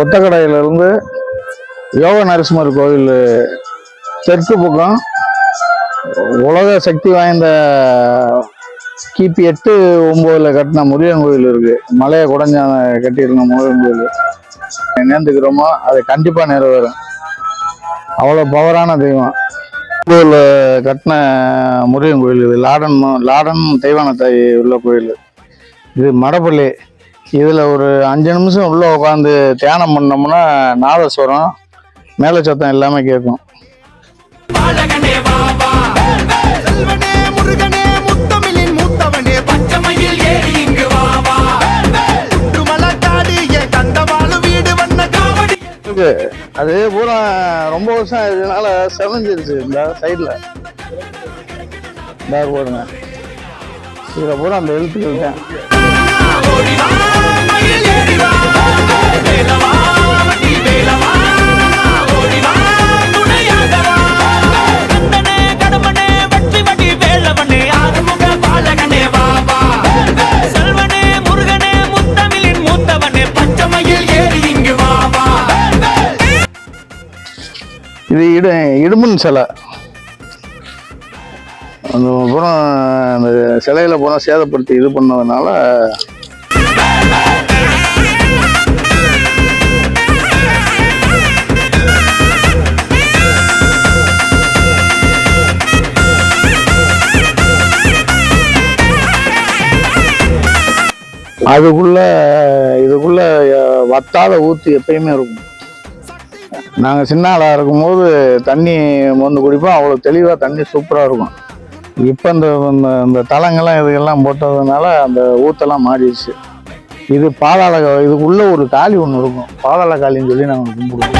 ஒத்தக்கடையிலிருந்து யோக நரசிம்மர் கோவில் தெற்கு பக்கம் உலக சக்தி வாய்ந்த கிபி எட்டு ஒம்போதில் கட்டின முருகன் கோயில் இருக்கு. மலையை குடஞ்சான கட்டியிருந்த முருகன் கோயில். நேர்ந்துக்கிறோமோ அது கண்டிப்பாக நிறைவேறும். அவ்வளோ பவரான தெய்வம். கோயில் கட்டின முருகன் கோயில் இது. லாடன் லாடன் தெய்வான தாய் உள்ள கோயில். இது மடப்பள்ளி. இதில் ஒரு அஞ்சு நிமிஷம் உள்ளே உட்காந்து தியானம் பண்ணோம்னா நாதஸ்வரம் மேலே சத்தம் எல்லாமே கேட்கும் அது பூரா ரொம்ப வருஷம் இதனால செவஞ்சிருச்சு இந்த சைடில் இந்த போடுங்க. இதில் பூரா அந்த எழுத்துக்கள் தான். இது இடு இடுமன் சிலை. அந்த அப்புறம் அந்த சிலையில் போனால் சேதப்படுத்தி இது பண்ணதுனால அதுக்குள்ள இதுக்குள்ள வத்தாத ஊத்து எப்பயுமே இருக்கும். நாங்கள் சின்ன ஆளாக இருக்கும்போது தண்ணி வந்து குடிப்போம். அவ்வளோ தெளிவாக தண்ணி சூப்பராக இருக்கும். இப்போ இந்த இந்த- இந்த தளங்கள்லாம் இதுக்கெல்லாம் போட்டதுனால அந்த ஊத்தெல்லாம் மாறிடுச்சு. இது பாதாள இதுக்குள்ளே ஒரு காளி ஒன்று இருக்கும். பாதாள காளின்னு சொல்லி நாங்கள் கும்பிடுவோம்.